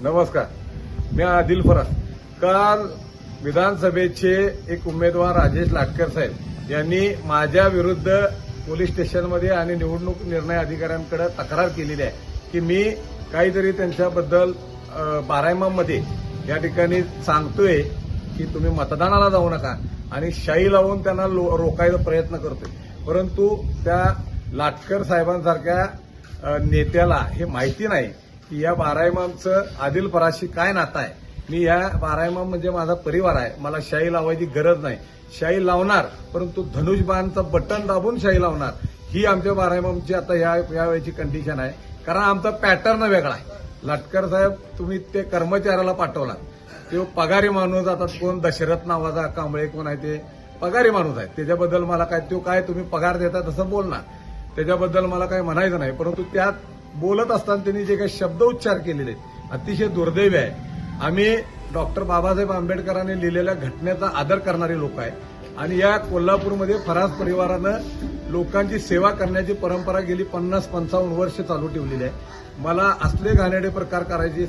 नमस्कार. मी आदिल फरास काल विधानसभेचे एक उमेदवार राजेश लाटकर साहेब यांनी माझ्या विरुद्ध पोलीस स्टेशनमध्ये आणि निवडणूक निर्णय अधिकाऱ्यांकडे तक्रार केलेली आहे की मी काहीतरी त्यांच्याबद्दल बारायमामध्ये या ठिकाणी सांगतोय की तुम्ही मतदानाला जाऊ नका आणि शाई लावून त्यांना लो- रोखायचा प्रयत्न करतोय. परंतु त्या लाटकर साहेबांसारख्या नेत्याला हे माहिती नाही. की या बारायमामचं आदिल पराशी काय नातं आहे? मी या बारायमाम म्हणजे माझा परिवार आहे. मला शाई लावायची गरज नाही. शाई लावणार परंतु धनुषबाणचं बटन दाबून शाई लावणार ही आमच्या बारायमामची आता या यावेळेची कंडिशन आहे. कारण आमचा पॅटर्न वेगळा आहे. लटकर साहेब तुम्ही ते कर्मचाऱ्याला पाठवला तो पगारी माणूस आता कोण दशरथ नावाचा कांबळे कोण आहे ते? पगारी माणूस आहे. त्याच्याबद्दल मला काय तो काय तुम्ही पगार देता तसं बोलणार. त्याच्याबद्दल मला काही म्हणायचं नाही. परंतु त्यात बोलत असताना त्यांनी जे काही शब्द उच्चार केलेले अतिशय दुर्दैवी आहे. आम्ही डॉक्टर बाबासाहेब आंबेडकरांनी लिहिलेल्या घटनेचा आदर करणारे लोक आहे. आणि या कोल्हापूरमध्ये फराज परिवारानं लोकांची सेवा करण्याची परंपरा गेली पन्नास पंचावन्न वर्ष चालू ठेवलेली आहे. मला असले घाणेडे प्रकार करायची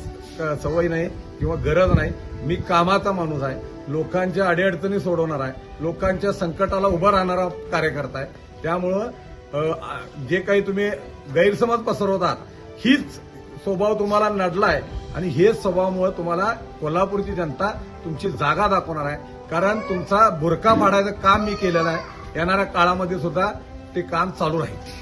सवय नाही किंवा गरज नाही. मी कामाचा माणूस आहे. लोकांच्या अडीअडचणी सोडवणार आहे. लोकांच्या संकटाला उभा राहणारा कार्यकर्ता आहे. त्यामुळं जे काही तुम्ही गैरसमज पसरवतात हीच स्वभाव तुम्हाला नडलाय आणि हेच स्वभावामुळे तुम्हाला कोल्हापूरची जनता तुमची जागा दाखवणार आहे. कारण तुमचा बुरका पाडायचं काम मी केलेलं आहे. येणाऱ्या काळामध्ये सुद्धा ते काम चालू राहील.